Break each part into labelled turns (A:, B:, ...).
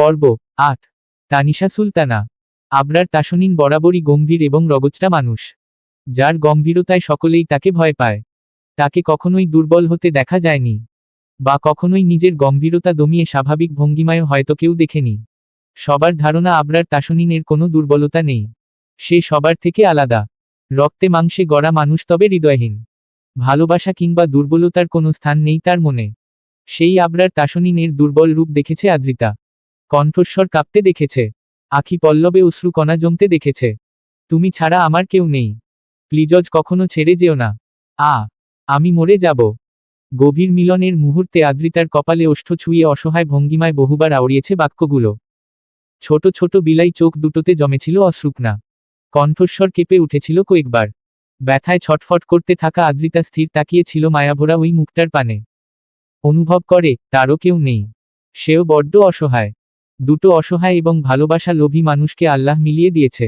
A: পর্ব, আট। তানিশা সুলতানা। আবরার তাসনিন বরাবরই গম্ভীর এবং রগচটা মানুষ। যার গম্ভীরতায় সকলেই তাকে ভয় পায়। তাকে কখনোই দুর্বল হতে দেখা যায়নি। বা কখনোই নিজের গম্ভীরতা দমিয়ে স্বাভাবিক ভঙ্গিমায় হয়তো কেউ দেখেনি। সবার ধারণা আবরার তাসনিনের কোনো দুর্বলতা নেই। সে সবার থেকে আলাদা। রক্তে মাংসে গড়া মানুষ তবে হৃদয়হীন। ভালোবাসা কিংবা দুর্বলতার কোনো স্থান নেই তার মনে। সেই আবরার তাসনিনের দুর্বল রূপ দেখেছে আদ্রিতা। কণ্ঠস্বর কাঁপতে দেখেছে। আখি পল্লবে অশ্রু কণা জমতে দেখেছে। তুমি ছাড়া আমার কেউ নেই। প্লিজজ কখনো ছেড়ে যেও না। আ, আমি মরে যাব গভীর মিলনের মুহূর্তে আদ্রিতার কপালে ওষ্ঠ ছুঁয়ে অসহায় ভঙ্গিমায় বহুবার আওড়িয়েছে বাক্যগুলো। ছোট ছোট বিলাই চোখ দুটোতে জমেছিল অশ্রুকনা কণ্ঠস্বর কেঁপে উঠেছিল কয়েকবার। ব্যথায় ছটফট করতে থাকা আদ্রিতা স্থির তাকিয়েছিল মায়াভরা ওই মুখটার পানে। অনুভব করে, তারও কেউ নেই। সেও বড্ড অসহায়। দুটো অসহায় এবং ভালোবাসা লোভী মানুষকে আল্লাহ মিলিয়ে দিয়েছে।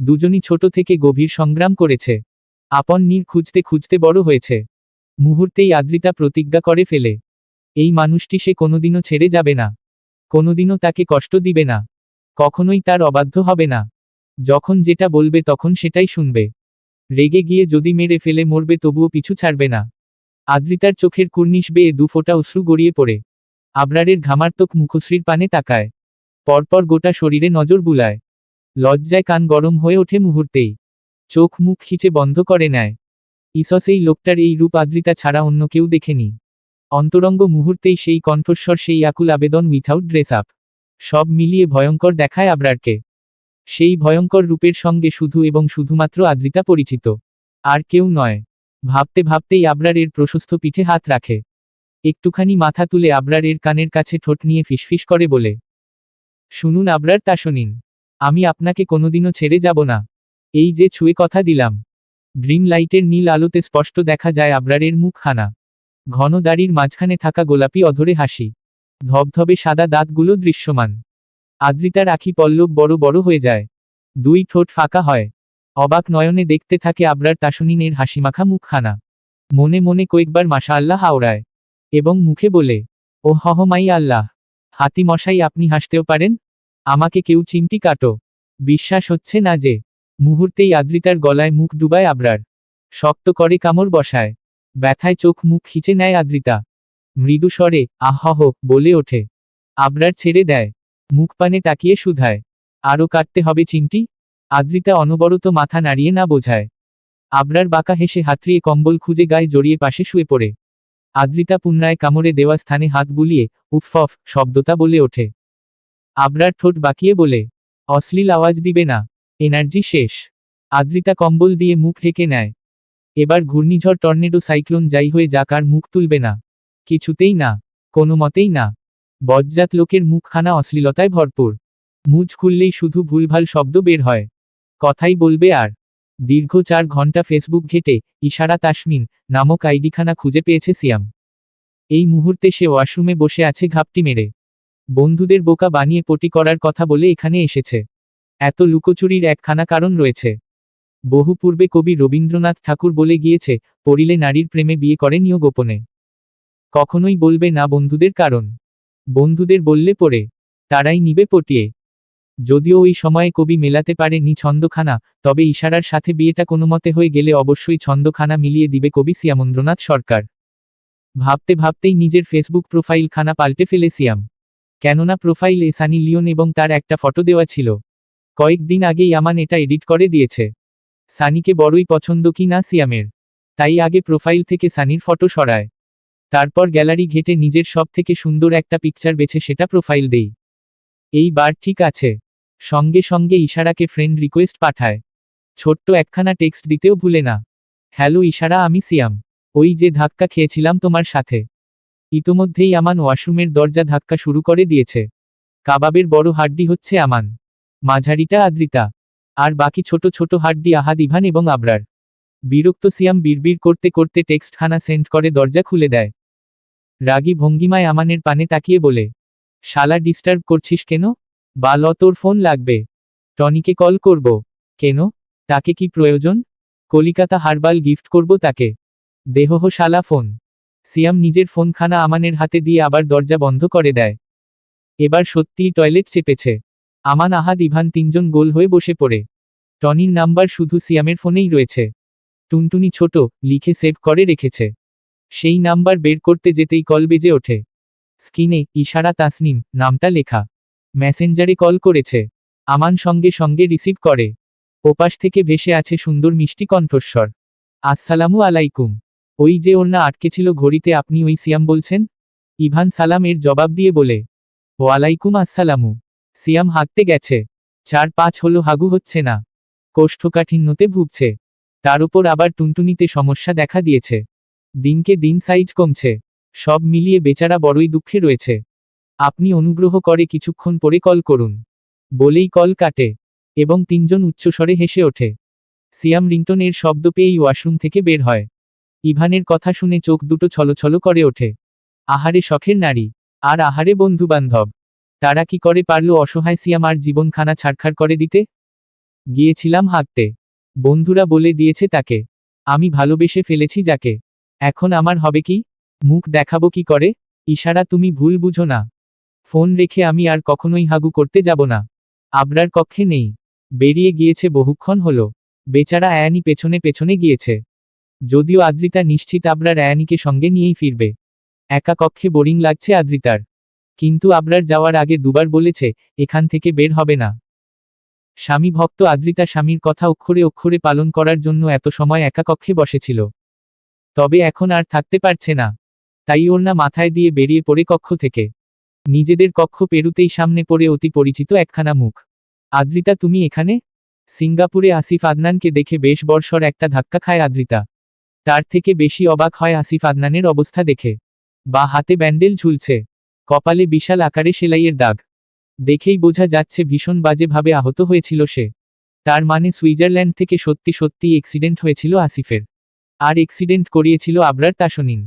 A: দুজনই ছোট থেকে গভীর সংগ্রাম করেছে। আপন নীর খুঁজতে খুঁজতে বড় হয়েছে। মুহূর্তেই আদ্রিতা প্রতিজ্ঞা করে ফেলে। এই মানুষটি সে কোনোদিনও ছেড়ে যাবে না। কোনোদিনও তাকে কষ্ট দিবে না। কখনোই তার অবাধ্য হবে না। যখন যেটা বলবে তখন সেটাই শুনবে। রেগে গিয়ে যদি মেরে ফেলে মরবে তবুও পিছু ছাড়বে না। আদ্রিতার চোখের কুর্নিশ বেয়ে দু ফোঁটা অশ্রু গড়িয়ে পড়ে। আবরারের ঘামার্তক মুখশ্রীর পানে তাকায়। পরপর গোটা শরীরে নজর বুলায়। লজ্জায় কান গরম হয়ে ওঠে মুহূর্তেই। চোখ মুখ খিচে বন্ধ করে নেয়। ইসস এই লোকটার এই রূপ আদ্রিতা ছাড়া অন্য কেউ দেখেনি। অন্তরঙ্গ মুহূর্তেই সেই কণ্ঠস্বর, সেই আকুল আবেদন উইথাউট ড্রেস আপ সব মিলিয়ে ভয়ঙ্কর দেখায় আবরারকে। সেই ভয়ঙ্কর রূপের সঙ্গে শুধু এবং শুধুমাত্র আদ্রিতা পরিচিত। আর কেউ নয়। ভাবতে ভাবতেই আবরারের প্রশস্ত পিঠে হাত রাখে। একটুখানি মাথা তুলে আবরারের কানের কাছে ঠোঁট নিয়ে ফিসফিস করে বলে শুনুন আবরার, তা শুনিন। আমি আপনাকে কোনোদিনও ছেড়ে যাব না। এই যে ছুঁয়ে কথা দিলাম। ড্রিম লাইটের নীল আলোতে স্পষ্ট দেখা যায় আবরারের মুখখানা। ঘন দাড়ির মাঝখানে থাকা গোলাপি অধরে হাসি। ধবধবে সাদা দাঁতগুলো দৃশ্যমান। আদ্রিতার আখি পল্লব বড় বড় হয়ে যায়। দুই ঠোঁট ফাঁকা হয়। অবাক নয়নে দেখতে থাকে আবরার তাসনিনের হাসিমাখা মুখখানা। মনে মনে কয়েকবার মাশা আল্লাহ হাওড়ায়। এবং মুখে বলে ও হহমাই আল্লাহ। হাতি মশাই আপনি হাসতেও পারেন। আমাকে কেউ চিমটি কাটো। বিশ্বাস হচ্ছে না যে, মুহূর্তেই আদ্রিতার গলায় মুখ ডুবায় আবরার। শক্ত করে কামড় বসায়। ব্যথায় চোখ মুখ খিচে নেয় আদ্রিতা। মৃদু স্বরে আহহ বলে ওঠে। আবরার ছেড়ে দেয়। মুখ পানে তাকিয়ে শুধায়। আরও কাটতে হবে চিমটি? আদ্রিতা অনবরত মাথা নাড়িয়ে না বোঝায়। আবরার বাঁকা হেসে হাতড়িয়ে কম্বল খুঁজে গায়ে জড়িয়ে পাশে শুয়ে পড়ে। আদ্রিতা পুনরায় কামড়ে দেওয়া স্থানে হাত বুলিয়ে উফফ শব্দতা বলে ওঠে। আবরার ঠোঁট বাঁকিয়ে বলে, অশ্লীল আওয়াজ দিবে না, এনার্জি শেষ। আদ্রিতা কম্বল দিয়ে মুখ ঢেকে নেয়। এবার ঘূর্ণিঝড় টর্নেডো সাইক্লোন যাই হয়ে যাক আর মুখ তুলবে না। কিছুতেই না কোনো মতেই না। বজ্জাত লোকের মুখখানা অশ্লীলতায় ভরপুর। মুজ খুললেই শুধু ভুলভাল শব্দ বের হয়। কথাই বলবে আর দীর্ঘ চার ঘণ্টা ফেসবুক ঘেটে ইশারা তাসমিন নামক আইডিখানা খুঁজে পেয়েছে সিয়াম। এই মুহূর্তে সে ওয়াশরুমে বসে আছে ঘাপটি মেরে। বন্ধুদের বোকা বানিয়ে পটি করার কথা বলে এখানে এসেছে। এত লুকোচুরির একখানা কারণ রয়েছে। বহু পূর্বে কবি রবীন্দ্রনাথ ঠাকুর বলে গিয়েছে, পড়িলে নারীর প্রেমে বিয়ে করেনিও গোপনে। কখনোই বলবে না বন্ধুদের কারণ। বন্ধুদের বললে পড়ে, তারাই নিবে পটিয়ে। যদিও ওই সময়ে কবি মেলাতে পারে নি ছন্দখানা, তবে ইশারার সাথে বিয়েটা কোনো মতে হয়ে গেলে অবশ্যই ছন্দখানা মিলিয়ে দিবে কবি সিয়ামন্দ্রনাথ সরকার। ভাবতে ভাবতেই নিজের ফেসবুক প্রোফাইল খানা পাল্টে ফেলে সিয়াম কেননা প্রোফাইলে সানি লিওন এবং তার একটা ফটো দেওয়া ছিল। কয়েকদিন আগেই আমান এটা এডিট করে দিয়েছে। সানিকে বড়ই পছন্দ কি না সিয়ামের তাই আগে প্রোফাইল থেকে সানির ফটো সরায়। তারপর গ্যালারি ঘেটে নিজের সব থেকে সুন্দর একটা পিকচার বেছে সেটা প্রোফাইল দেই। এই বার ঠিক আছে। সঙ্গে সঙ্গে ইশারাকে ফ্রেন্ড রিকোয়েস্ট পাঠায়। ছোট্ট একখানা টেক্সট দিতেও ভুলে না। হ্যালো ইশারা, আমি সিয়াম। ওই যে ধাক্কা খেয়েছিলাম তোমার সাথে। ইতোমধ্যেই আমান ওয়াশরুমের দরজা ধাক্কা শুরু করে দিয়েছে। কাবাবের বড় হাড্ডি হচ্ছে আমান। মাঝারিটা আদ্রিতা। আর বাকি ছোট ছোট হাড্ডি আহাদ, ইভান এবং আবরার। বিরক্ত সিয়াম বিড়বিড় করতে করতে টেক্সটখানা সেন্ড করে দরজা খুলে দেয়। রাগী ভঙ্গিমায় আমানের পানে তাকিয়ে বলে শালা ডিস্টার্ব করছিস কেন? বা ল তোর ফোন লাগবে। টনিকে কল করব। কেন? তাকে কি প্রয়োজন? কলিকাতা হারবাল গিফট করব তাকে। দেহহ শালা ফোন সিয়াম নিজের ফোনখানা আমানের হাতে দিয়ে আবার দরজা বন্ধ করে দেয়। এবার সত্যিই টয়লেট চেপেছে। আমান, আহাদ, ইভান তিনজন গোল হয়ে বসে পড়ে। টনির নাম্বার শুধু সিয়ামের ফোনেই রয়েছে। টুনটুনি ছোট, লিখে সেভ করে রেখেছে। সেই নাম্বার বের করতে যেতেই কল বেজে ওঠে। স্ক্রিনে ইশারা তাসনিম, নামটা লেখা। মেসেঞ্জারে কল করেছে। আমান সঙ্গে সঙ্গে রিসিভ করে। ওপাশ থেকে ভেসে আছে সুন্দর মিষ্টি কণ্ঠস্বর। আসসালামু আলাইকুম। ওই যে ওর না আটকে ছিল ঘড়িতে আপনি ওই সিয়াম বলছেন? ইভান সালাম এর জবাব দিয়ে বলে। ওয়ালাইকুম আসসালামু। সিয়াম হাঁকতে গেছে। চার পাঁচ হলো হাগু হচ্ছে না। কোষ্ঠকাঠিন্যতে ভুগছে। তার উপর আবার টুনটুনিতে সমস্যা দেখা দিয়েছে। দিনকে দিন সাইজ কমছে। সব মিলিয়ে বেচারা বড়ই দুঃখে রয়েছে। আপনি অনুগ্রহ করে কিছুক্ষণ পরে কল করুন। বলেই কল কাটে এবং তিনজন উচ্চস্বরে হেসে ওঠে। সিয়াম রিংটনের শব্দ পেয়েই ওয়াশরুম থেকে বের হয়। ইভানের কথা শুনে চোখ দুটো ছলছল করে ওঠে। আহারে শখের নারী, আর আহারে বন্ধুবান্ধব। তারা কি করে পারল অসহায় সিয়াম আর জীবনখানা ছাড়খাড় করে দিতে? গিয়েছিলাম হাঁকতে বন্ধুরা বলে দিয়েছে তাকে। আমি ভালোবেসে ফেলেছি যাকে। এখন আমার হবে কি? মুখ দেখাবো কি করে? ইশারা, তুমি ভুল বুঝো না। ফোন রেখে আমি আর কখনোই হাগু করতে যাব না। আবরার কক্ষে নেই। বেরিয়ে গিয়েছে বহুক্ষণ হলো। বেচারা আয়ানি পেছনে পেছনে গিয়েছে। যদিও আদ্রিতা নিশ্চিত আবরার আয়ানিকে সঙ্গে নিয়েই ফিরবে। একা কক্ষে বোরিং লাগছে আদ্রিতার। কিন্তু আবরার যাওয়ার আগে দুবার বলেছে, এখান থেকে বের হবে না। স্বামী ভক্ত আদ্রিতা স্বামীর কথা অক্ষরে অক্ষরে পালন করার জন্য এত সময় একা কক্ষে বসেছিল। তবে এখন আর থাকতে পারছে না। তাই ওর না মাথায় দিয়ে বেরিয়ে পড়ে কক্ষ থেকে। নিজেদের কক্ষ পেরুতেই সামনে পড়ে অতি পরিচিত একখানা মুখ। আদ্রিতা, তুমি এখানে? সিঙ্গাপুরে আসিফ আদনানকে দেখে বেশ বর্ষর একটা ধাক্কা খায় আদ্রিতা। তার থেকে বেশি অবাক হয় আসিফ আদনানের অবস্থা দেখে। বা হাতে ব্যান্ডেল ঝুলছে। কপালে বিশাল আকারে সেলাইয়ের দাগ। দেখেই বোঝা যাচ্ছে ভীষণ বাজেভাবে আহত হয়েছিল সে। তার মানে সুইজারল্যান্ড থেকে সত্যি সত্যি এক্সিডেন্ট হয়েছিল আসিফের। আর এক্সিডেন্ট করিয়েছিল আবরার তাসনিন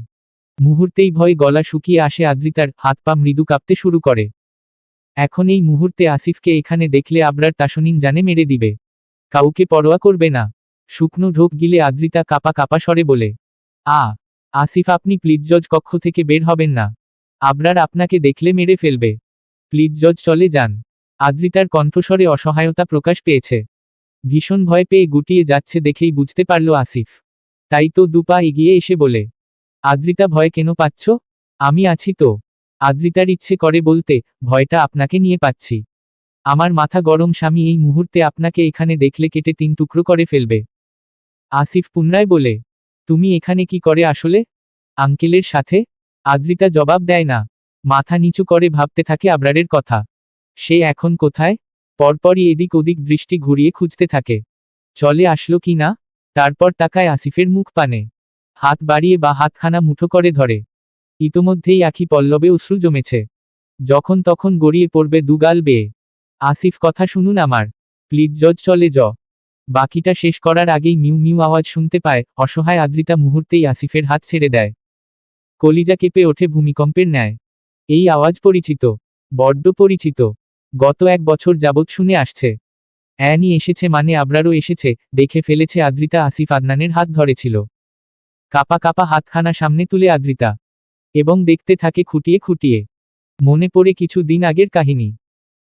A: মুহূর্তেই ভয় গলা শুকিয়ে আসে আদ্রিতার, হাত পা মৃদু কাঁপতে শুরু করে। এখন এই মুহূর্তে আসিফকে এখানে দেখলে আবরার তাসনিন জানে মেরে দিবে। কাউকে পরোয়া করবে না। শুকনো ঢোক গিলে আদ্রিতা কাপা কাপা সরে বলে, আ, আসিফ আপনি প্লিজ জজ কক্ষ থেকে বের হবেন না। আবরার আপনাকে দেখলে মেরে ফেলবে। প্লিজ জজ চলে যান। আদ্রিতার কণ্ঠস্বরে অসহায়তা প্রকাশ পেয়েছে। ভীষণ ভয় পেয়ে গুটিয়ে যাচ্ছে দেখেই বুঝতে পারল আসিফ। তাই তো দুপা এগিয়ে এসে বলে আদ্রিতা ভয় কেন পাচ্ছ? আমি আছি তো। আদ্রিতার ইচ্ছে করে বলতে, ভয়টা আপনাকে নিয়ে পাচ্ছি। আমার মাথা গরম, স্বামী, এই মুহূর্তে আপনাকে এখানে দেখলে কেটে তিন টুকরো করে ফেলবে। আসিফ পুনরায় বলে, তুমি এখানে কি করে আসলে? আঙ্কেলের সাথে? আদ্রিতা জবাব দেয় না। মাথা নিচু করে ভাবতে থাকে আবরারের কথা। সে এখন কোথায়? পরপরই এদিক ওদিক দৃষ্টি ঘুরিয়ে খুঁজতে থাকে। চলে আসলো কি না? তারপর তাকায় আসিফের মুখ পানে। হাত বাড়িয়ে বা হাতখানা মুঠো করে ধরে। ইতোমধ্যেই আখি পল্লবে অশ্রু জমেছে। যখন তখন গড়িয়ে পড়বে দুগাল বেয়ে। আসিফ কথা শুনুন আমার। প্লিজ জজ চলে জ বাকিটা শেষ করার আগেই মিউ মিউ আওয়াজ শুনতে পায়, অসহায় আদ্রিতা মুহূর্তেই আসিফের হাত ছেড়ে দেয়। কলিজা কেঁপে ওঠে ভূমিকম্পের ন্যায়। এই আওয়াজ পরিচিত। বড্ড পরিচিত। গত এক বছর যাবৎ শুনে আসছে। অ্যানি এসেছে মানে আবরারও এসেছে, দেখে ফেলেছে আদ্রিতা আসিফ আদনানের হাত ধরেছিল। কাপা কাপা হাতখানা সামনে তুলে আদ্রিতা, এবং দেখতে থাকে খুঁটিয়ে খুঁটিয়ে, মনে পড়ে কিছু দিন আগের কাহিনী।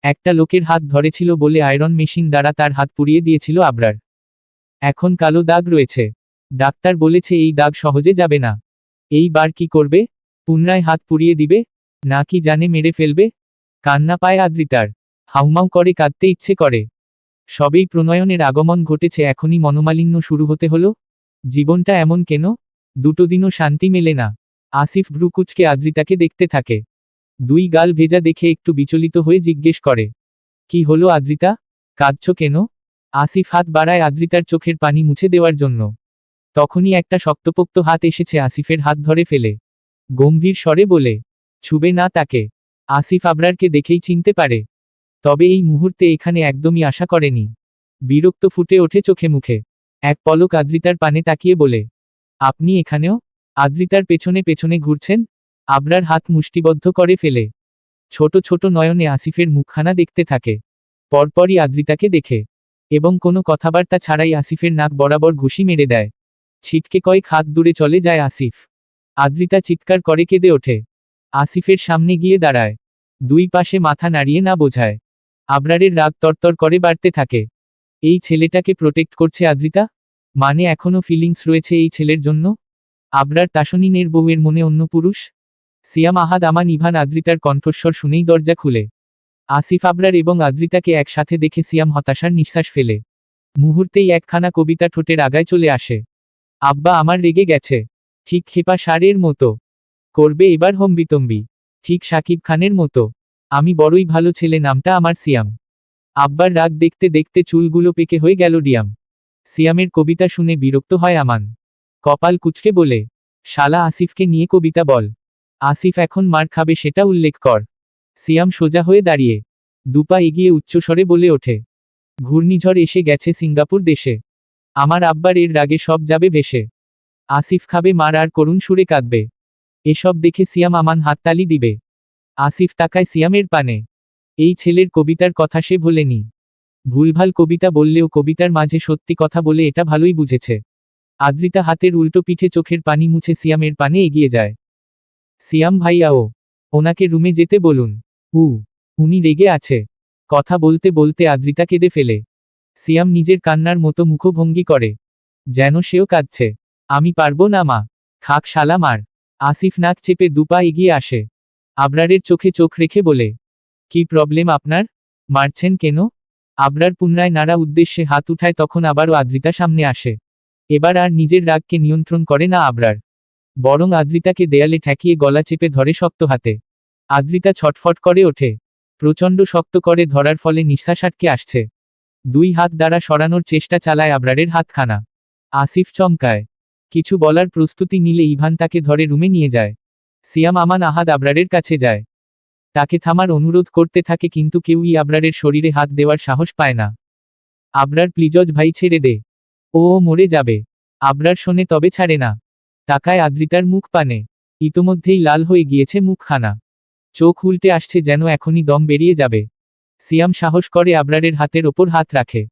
A: একটা লোকের হাত ধরেছিল বলে আয়রন মেশিন দ্বারা তার হাত পুড়িয়ে দিয়েছিল আবরার। এখন কালো দাগ রয়েছে। ডাক্তার বলেছে এই দাগ সহজে যাবে না। এই বার কি করবে? পুনরায় হাত পুড়িয়ে দিবে? না কি জানে মেরে ফেলবে? কান্না পায় আদ্রিতার। হাউমাউ করে কাঁদতে ইচ্ছে করে। সবেই প্রণয়নের আগমন ঘটেছে এখনই মনোমালিন্য শুরু হতে হলো। জীবনটা এমন কেন? দুটো দিনও শান্তি মেলে না। আসিফ ভ্রুকুচকে আদ্রিতাকে দেখতে থাকে। দুই গাল ভেজা দেখে একটু বিচলিত হয়ে জিজ্ঞেস করে, কি হলো আদ্রিতা? কাঁদছ কেন? আসিফ হাত বাড়ায় আদ্রিতার চোখের পানি মুছে দেওয়ার জন্য। তখনই একটা শক্তপোক্ত হাত এসেছে আসিফের হাত ধরে ফেলে। গম্ভীর স্বরে বলে, ছুবে না তাকে। আসিফ আবরারকে দেখেই চিনতে পারে। তবে এই মুহূর্তে এখানে একদমই আশা করেনি। বিরক্ত ফুটে ওঠে চোখে মুখে। এক পলক আদ্রিতার পানে তাকিয়ে বলে আপনি এখানেও আদ্রিতার পেছনে পেছনে ঘুরছেন? আবরার হাত মুষ্টিবদ্ধ করে ফেলে। ছোট ছোট নয়নে আসিফের মুখখানা দেখতে থাকে। পরপরই আদ্রিতাকে দেখে এবং কোনো কথাবার্তা ছাড়াই আসিফের নাক বরাবর ঘুষি মেরে দেয়। ছিটকে কয়েক হাত দূরে চলে যায় আসিফ। আদ্রিতা চিৎকার করে কেঁদে ওঠে। আসিফের সামনে গিয়ে দাঁড়ায়। দুই পাশে মাথা নাড়িয়ে না বোঝায়। আবরারের রাগ তরতর করে বাড়তে থাকে। এই ছেলেটাকে প্রোটেক্ট করছে আদ্রিতা? মানে এখনও ফিলিংস রয়েছে এই ছেলের জন্য? আবরার তাসনিনের বউয়ের মনে অন্য পুরুষ? সিয়াম আহাদ আমান ইভান আদ্রিতার কণ্ঠস্বর শুনেই দরজা খুলে। আসিফ আবরার এবং আদ্রিতাকে একসাথে দেখে সিয়াম হতাশার নিঃশ্বাস ফেলে। মুহূর্তেই একখানা কবিতা ঠোঁটের আগায় চলে আসে। আব্বা আমার রেগে গেছে। ঠিক খেপা সারের মতো। করবে এবার হম্বিতম্বি। ঠিক সাকিব খানের মতো। আমি বড়ই ভালো ছেলে নামটা আমার সিয়াম। আব্বার রাগ দেখতে দেখতে চুলগুলো পেকে হয়ে গেল ডিয়াম। সিয়ামের কবিতা শুনে বিরক্ত হয় আমান। কপাল কুচকে বলে, শালা আসিফকে নিয়ে কবিতা বল। আসিফ এখন মার খাবে সেটা উল্লেখ কর। সিয়াম সোজা হয়ে দাঁড়িয়ে, দুপা এগিয়ে উচ্চস্বরে বলে ওঠে, ঘূর্ণিঝড় এসে গেছে সিঙ্গাপুর দেশে। আমার আব্বার এর রাগে সব যাবে ভেসে। আসিফ খাবে মার আর করুণ সুরে কাঁদবে। এসব দেখে সিয়াম আমান হাততালি দিবে। আসিফ তাকায় সিয়ামের পানে। এই ছেলের কবিতার কথা সে ভোলেনি। ভুলভাল কবিতা বললেও কবিতার মাঝে সত্যি কথা বলে এটা ভালোই বুঝেছে। আদ্রিতা হাতের উল্টো পিঠে চোখের পানি মুছে সিয়ামের পানে এগিয়ে যায়। সিয়াম ভাইয়া, ও, ওনাকে রুমে যেতে বলুন। উ, উনি রেগে আছে। কথা বলতে বলতে আদ্রিতা কেঁদে ফেলে। সিয়াম নিজের কান্নার মতো মুখভঙ্গি করে। যেন সেও কাঁদছে। আমি পারব না, মা। খাক শালা মার। আসিফ নাক চেপে দুপা এগিয়ে আসে। আবরারের চোখে চোখ রেখে বলে, কি প্রবলেম আপনার? মারছেন কেন? আবরার পুনরায় নাড়া উদ্দেশ্যে হাত উঠায় তখন আবারও আদ্রিতা সামনে আসে। এবার আর নিজের রাগকে নিয়ন্ত্রণ করে না আবরার। বরং আদ্রিতাকে দেয়ালে ঠেকিয়ে গলা চেপে ধরে শক্ত হাতে। আদ্রিতা ছটফট করে ওঠে। প্রচণ্ড শক্ত করে ধরার ফলে নিঃশ্বাস আটকে আসছে। দুই হাত দ্বারা সরানোর চেষ্টা চালায় আবরারের হাতখানা। আসিফ চমকায়। কিছু বলার প্রস্তুতি নিলে ইভান তাকে ধরে রুমে নিয়ে যায়। সিয়াম আমান আহাদ আবরারের কাছে যায়। তাকে থামার অনুরোধ করতে থাকে কিন্তু কেউই আবরারের শরীরে হাত দেওয়ার সাহস পায় না। আবরার প্লিজজ, ভাই, ছেড়ে দে। ও, মরে যাবে। আবরার শোনে, তবে ছাড়ে না। তাকায় আদ্রিতার মুখ পানে। ইতোমধ্যেই লাল হয়ে গিয়েছে মুখখানা। চোখ উল্টে আসছে যেন এখনই দম বেরিয়ে যাবে। সিয়াম সাহস করে আবরারের হাতের ওপর হাত রাখে।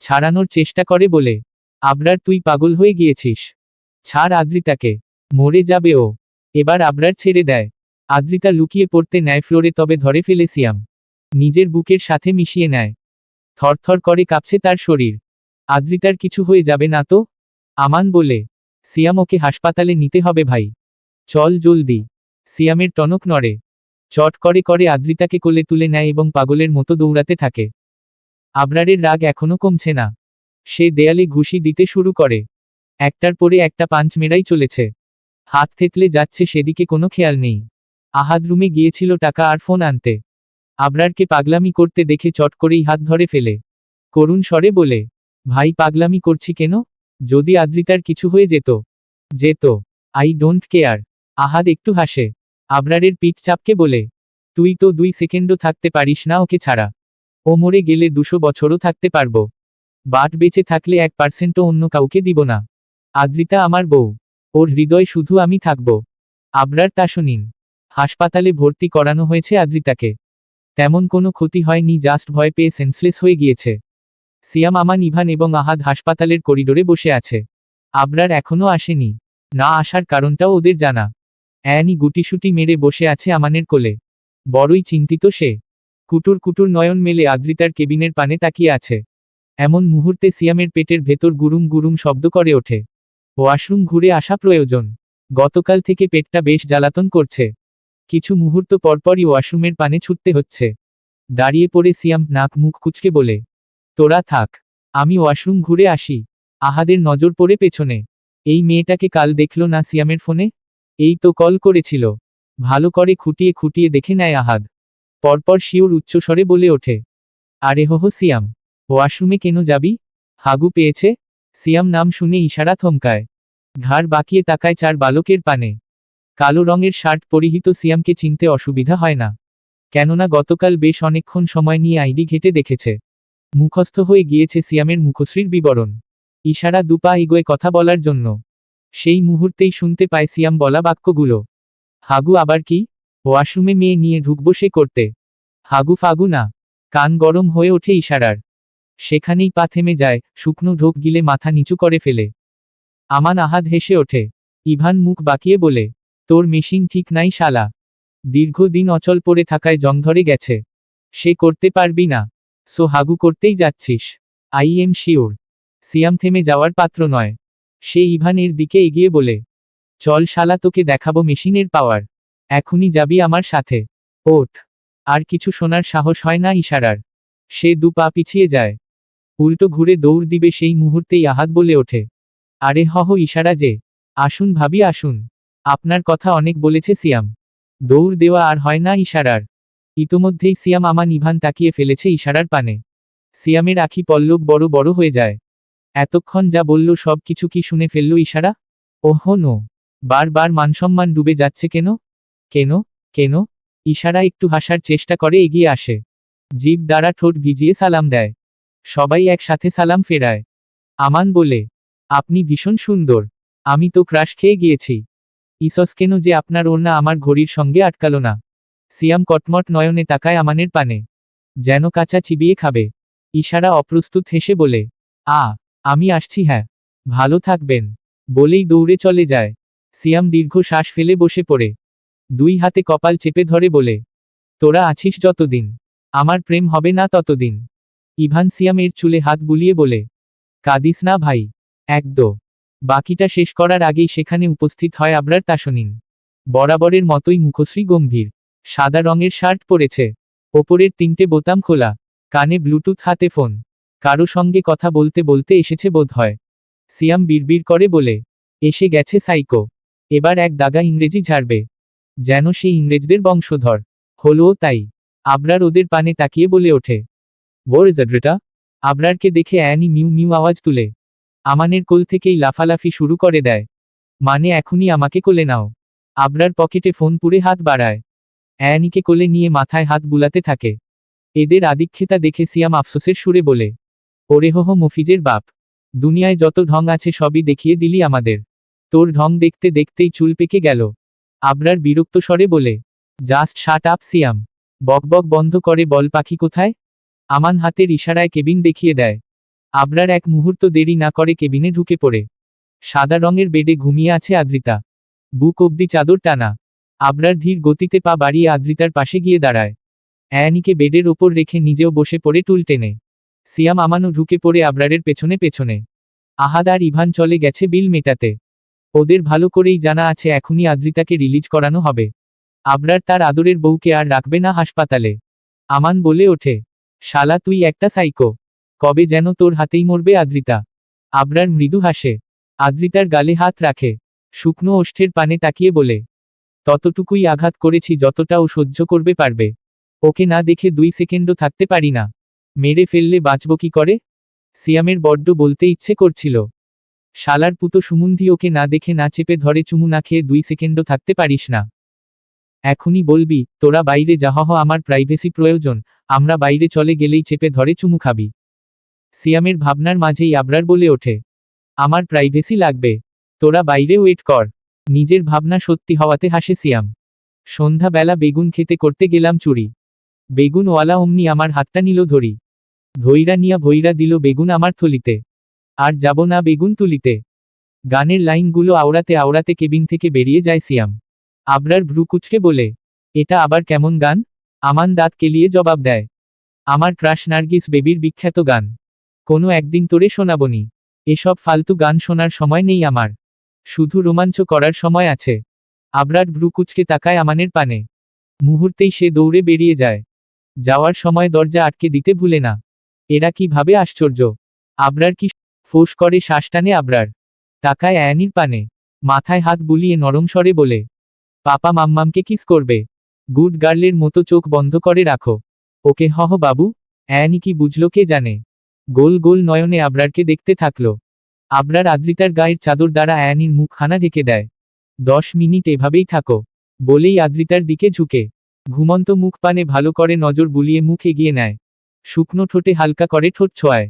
A: ছাড়ানোর চেষ্টা করে বলে, আবরার, তুই পাগল হয়ে গিয়েছিস। ছাড় আদ্রিতাকে। মরে যাবে ও। এবার আবরার ছেড়ে দেয়। আদ্রিতা লুকিয়ে পড়তে নেয় ফ্লোরে তবে ধরে ফেলে সিয়াম। নিজের বুকের সাথে মিশিয়ে নেয়। থরথর করে কাঁপছে তার শরীর। আদ্রিতার কিছু হয়ে যাবে না তো? আমান বলে, সিয়াম, ওকে হাসপাতালে নিতে হবে ভাই। চল জলদি। সিয়ামের টনক নড়ে। চট করে করে আদ্রিতাকে কোলে তুলে নেয় এবং পাগলের মতো দৌড়াতে থাকে। আবরারের রাগ এখনও কমছে না। সে দেয়ালে ঘুষি দিতে শুরু করে। একটার পরে একটা পাঞ্চ মেরাই চলেছে। হাত থেতলে যাচ্ছে সেদিকে কোনো খেয়াল নেই। আহাদ রুমে গিয়েছিল টাকা আর ফোন আনতে। আবরারকে পাগলামি করতে দেখে চট করেই হাত ধরে ফেলে। করুণ স্বরে বলে, ভাই, পাগলামি করছি কেন? যদি আদ্রিতার কিছু হয়ে যেত যেত, আই ডোন্ট কেয়ার। আহাদ একটু হাসে। আবরারের পিঠ চাপকে বলে, তুই তো দুই সেকেন্ডও থাকতে পারিস না ওকে ছাড়া। ও মরে গেলে দুশো বছরও থাকতে পারব। বাট বেঁচে থাকলে এক পার্সেন্টও অন্য কাউকে দিব না। আদ্রিতা আমার বউ। ওর হৃদয় শুধু আমি থাকব। আবরার তা শুনিন। হাসপাতালে ভর্তি করানো হয়েছে আদ্রিতাকে। তেমন কোনো ক্ষতি হয়নি, জাস্ট ভয় পেয়ে সেন্সলেস হয়ে গিয়েছে। সিয়াম, আমান, ইভান এবং আহাদ হাসপাতালের করিডোরে বসে আছে। আবরার এখনও আসেনি। না আসার কারণটাও ওদের জানা। অ্যানি গুটিসুটি মেরে বসে আছে আমানের কোলে। বড়ই চিন্তিত সে। কুটুর কুটুর নয়ন মেলে আদ্রিতার কেবিনের পানে তাকিয়ে আছে। এমন মুহূর্তে সিয়ামের পেটের ভেতর গুরুম গুরুম শব্দ করে ওঠে। ওয়াশরুম ঘুরে আসা প্রয়োজন। গতকাল থেকে পেটটা বেশ জ্বালাতন করছে। কিছু মুহূর্ত পরপরই ওয়াশরুমের পানে ছুটতে হচ্ছে। দাঁড়িয়ে পড়ে সিয়াম নাক মুখ কুচকে বলে, তোরা থাক, আমি ওয়াশরুম ঘুরে আসি। আহাদের নজর পড়ে পেছনে। এই মেয়েটাকে কাল দেখল না সিয়ামের ফোনে? এই তো কল করেছিল। ভালো করে খুঁটিয়ে খুঁটিয়ে দেখে নেয় আহাদ। পরপর শিওর উচ্চস্বরে বলে ওঠে, আরে হো হো সিয়াম, ওয়াশরুমে কেন যাবি? হাগু পেয়েছে? সিয়াম নাম শুনে ইশারা থমকায়। ঘাড় বাকিয়ে তাকায় চার বালকের পানে। কালো রঙের শার্ট পরিহিত সিয়ামকে চিনতে অসুবিধা হয় না। কেননা গতকাল বেশ অনেকক্ষণ সময় নিয়ে আইডি ঘেটে দেখেছে। মুখস্থ হয়ে গিয়েছে সিয়ামের মুখশ্রীর বিবরণ। ইশারা দুপা এগোয় কথা বলার জন্য। সেই মুহূর্তেই শুনতে পায় সিয়াম বলা বাক্যগুলো। হাগু, আবার কি? ওয়াশরুমে মেয়ে নিয়ে ঢুকবো সে করতে। হাগু, ফাগু না। কান গরম হয়ে ওঠে ইশারার। সেখানেই পা থেমে যায়, শুকনো ঢোক গিলে মাথা নিচু করে ফেলে। আমান আহাদ হেসে ওঠে। ইভান মুখ বাকিয়ে বলে তোর মেশিন ঠিক নাই শালা। দীর্ঘদিন অচল পড়ে থাকায় জং ধরে গেছে। সে করতে পারবি না। সো হাগু করতেই যাচ্ছিস। I am sure. সিয়াম থেমে যাওয়ার পাত্র নয়। সে ইভানের দিকে এগিয়ে বলে, চল শালা, তোকে দেখাবো মেশিনের পাওয়ার। এখনই যাবি আমার সাথে। ওঠ। আর কিছু শোনার সাহস হয় না ইশারার। সে দু পা পিছিয়ে যায়। উল্টো ঘুরে দৌড় দিবে সেই মুহূর্তেই আহাত বলে ওঠে। আরে হহ ইশারা যে। আসুন ভাবি, আসুন। আপনার কথা অনেক বলেছে সিয়াম। দৌড় দেওয়া আর হয় না ইশারার। ইতোমধ্যেই সিয়াম আমান ইভান তাকিয়ে ফেলেছে ইশারার পানে। সিয়ামের আখি পল্লব বড় বড় হয়ে যায়। এতক্ষণ যা বলল সব কিছু কি শুনে ফেলল ইশারা? Oh no. বারবার মানসম্মান ডুবে যাচ্ছে কেন? কেন? কেন? ইশারা একটু হাসার চেষ্টা করে এগিয়ে আসে। জীব দ্বারা ঠোঁট ভিজিয়ে সালাম দেয়। সবাই একসাথে সালাম ফেরায়। আমান বলে, আপনি ভীষণ সুন্দর। আমি তো ক্রাশ খেয়ে গিয়েছি। ইসস কেন যে আপনার ওড়না আমার ঘড়ির সঙ্গে আটকাল না? সিয়াম কটমট নয়নে তাকায় আমানের পানে। যেন কাঁচা চিবিয়ে খাবে। ইশারা অপ্রস্তুত হেসে বলে, আ, আমি আসছি হ্যাঁ। ভালো থাকবেন। বলেই দৌড়ে চলে যায়। সিয়াম দীর্ঘ শ্বাস ফেলে বসে পড়ে। দুই হাতে কপাল চেপে ধরে বলে, তোরা আছিস যতদিন। আমার প্রেম হবে না ততদিন। ইভান সিয়ামের চুলে হাত বুলিয়ে বলে, কাদিস না ভাই। একদো। বাকিটা শেষ করার আগেই সেখানে উপস্থিত হয় আবরার তাসনিন বরাবরের মতোই মুখশ্রী গম্ভীর। সাদা রঙের শার্ট পরেছে। ওপরের তিনটে বোতাম খোলা। কানে ব্লুটুথ হাতে ফোন। কারও সঙ্গে কথা বলতে বলতে এসেছে বোধ হয়। সিয়াম বিড়বিড় করে বলে, এসে গেছে সাইকো। এবার এক দাগা ইংরেজি ঝাড়বে। যেন সে ইংরেজদের বংশধর। হলোও তাই। আবরার ওদের পানে তাকিয়ে বলে ওঠে ইজ আবরারকে দেখে অ্যানি মিউ মিউ আওয়াজ তুলে আমানের কোল থেকেই লাফালাফি শুরু করে দেয়। মানে এখনই আমাকে কোলে নাও। আবরার পকেটে ফোন পুরে হাত বাড়ায়। অ্যানিকে কোলে নিয়ে মাথায় হাত বুলাতে থাকে। এদের আদিক্ষেতা দেখে সিয়াম আফসোসের সুরে বলে, ওরে হো হো মফিজের বাপ, দুনিয়ায় যত ঢং আছে সবই দেখিয়ে দিলি আমাদের। তোর ঢং দেখতে দেখতেই চুল পেকে গেল। আবরার বিরক্ত স্বরে বলে, জাস্ট শাট আপ সিয়াম। বকবক বন্ধ করে বল পাখি কোথায়? আমান হাতের ইশারায় কেবিন দেখিয়ে দেয়। আবরার এক মুহূর্ত দেরি না করে কেবিনে ঢুকে পড়ে। সাদা রঙের বেডে ঘুমিয়ে আছে আদ্রিতা। বুক অবধি চাদর টানা। আবরার ধীর গতিতে পা বাড়িয়ে আদ্রিতার পাশে গিয়ে দাঁড়ায়। অ্যানিকে বেডের ওপর রেখে নিজেও বসে পড়ে টুল টেনে। সিয়াম আমানও ঢুকে পড়ে আবরারের পেছনে পেছনে। আহাদ আর ইভান চলে গেছে বিল মেটাতে। ওদের ভালো করেই জানা আছে এখনই আদ্রিতাকে রিলিজ করানো হবে। আবরার তার আদরের বউকে আর রাখবে না হাসপাতালে। আমান বলে ওঠে, শালা, তুই একটা সাইকো। কবে যেন তোর হাতেই মরবে আদ্রিতা। আবরার মৃদু হাসে। আদ্রিতার গালে হাত রাখে। শুকনো ওষ্ঠের পানে তাকিয়ে বলে, ততটুকুই আঘাত করেছি যতটা ও সহ্য করবে পারবে। ওকে না দেখে দুই সেকেন্ডও থাকতে পারি না। মেরে ফেললে বাঁচব কি করে? সিয়ামের বড্ড বলতে ইচ্ছে করছিল। শালার পুতো সুমুন্ধি ওকে না দেখে না চেপে ধরে চুমু না খেয়ে দুই সেকেন্ডও থাকতে পারিস না। এখনই বলবি, তোরা বাইরে যাহহ আমার প্রাইভেসি প্রয়োজন, আমরা বাইরে চলে গেলেই চেপে ধরে চুমু খাবি। সিয়ামের ভাবনার মাঝেই আবরার বলে ওঠে, আমার প্রাইভেসি লাগবে, তোরা বাইরে ওয়েট কর। নিজের ভাবনা সত্যি হওয়াতে হাসে সিয়াম। সন্ধ্যাবেলা বেগুন খেতে করতে গেলাম চুরি। বেগুনওয়ালা অমনি আমার হাতটা নিল ধরি। ধৈরা নিয়া ভৈরা দিল বেগুন আমার থলিতে। আর যাব না বেগুন তুলিতে। গানের লাইনগুলো আওড়াতে আওড়াতে কেবিন থেকে বেরিয়ে যায় সিয়াম। আবরার ভ্রু কুচকে বলে, এটা আবার কেমন গান? আমান দাঁত কেলিয়ে জবাব দেয়, আমার ক্রাশ নার্গিস বেবির বিখ্যাত গান। কোনো একদিন তোরে শোনাবনি। এসব ফালতু গান শোনার সময় নেই আমার। শুধু রোমাঞ্চ করার সময় আছে। আবরার ভ্রু কুচকে তাকায় আমানের পানে। মুহূর্তেই সে দৌড়ে বেরিয়ে যায়। যাওয়ার সময় দরজা আটকে দিতে ভুলে না। এরা কীভাবে আশ্চর্য। আবরার কি ফোঁস করে শ্বাস টানে আবরার। তাকায় অ্যানির পানে। মাথায় হাত বুলিয়ে নরম স্বরে বলে, পাপা মাম্মামকে কিস করবে। গুড গার্লের মতো চোখ বন্ধ করে রাখো। ওকে হহ বাবু। অ্যানি কি বুঝলো কে জানে। গোল গোল নয়নে আবরারকে দেখতে থাকল। আবরার আদ্রিতার গায়ের চাদর দ্বারা অ্যানির মুখ হানা ঢেকে দেয়। দশ মিনিট এভাবেই থাকো। বলেই আদ্রিতার দিকে ঝুঁকে। ঘুমন্ত মুখ পানে ভালো করে নজর বুলিয়ে মুখ এগিয়ে নেয়। শুকনো ঠোঁটে হালকা করে ঠোঁট ছোঁয়ায়।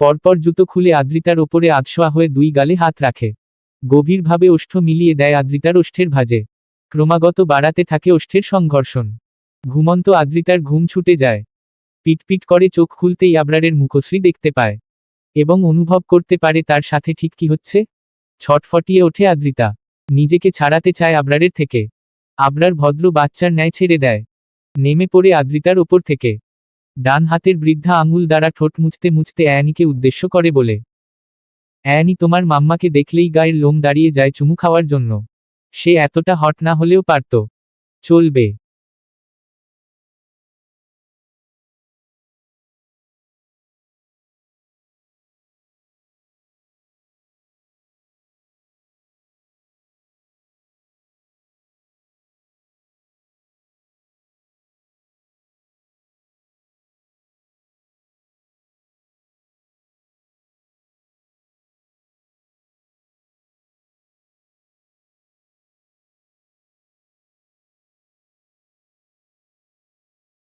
A: পরপর জুতো খুলে আদ্রিতার ওপরে আধশোয়া হয়ে দুই গালে হাত রাখে। গভীরভাবে ওষ্ঠ মিলিয়ে দেয় আদ্রিতার ওষ্ঠের ভাজে। ক্রমাগত বাড়াতে থাকে ওষ্ঠের সংঘর্ষণ। ঘুমন্ত আদ্রিতার ঘুম ছুটে যায়। পিটপিট করে চোখ খুলতেই আবরারের মুখশ্রী দেখতে পায়, এবং অনুভব করতে পারে তার সাথে ঠিক কি হচ্ছে। ছটফটিয়ে ওঠে আদ্রিতা, নিজেকে ছাড়াতে চায় আবরারের থেকে। আবরার ভদ্র বাচ্চার ন্যায় ছেড়ে দেয়, নেমে পড়ে আদ্রিতার ওপর থেকে। ডান হাতের বৃদ্ধা আঙুল দ্বারা ঠোঁট মুছতে মুছতে অ্যানিকে উদ্দেশ্য করে বলে, অ্যানি, তোমার মাম্মাকে দেখলেই গায়ের লোম দাঁড়িয়ে যায় চুমু খাওয়ার জন্য। সে এতটা হট না হলেও পারত। চলবে।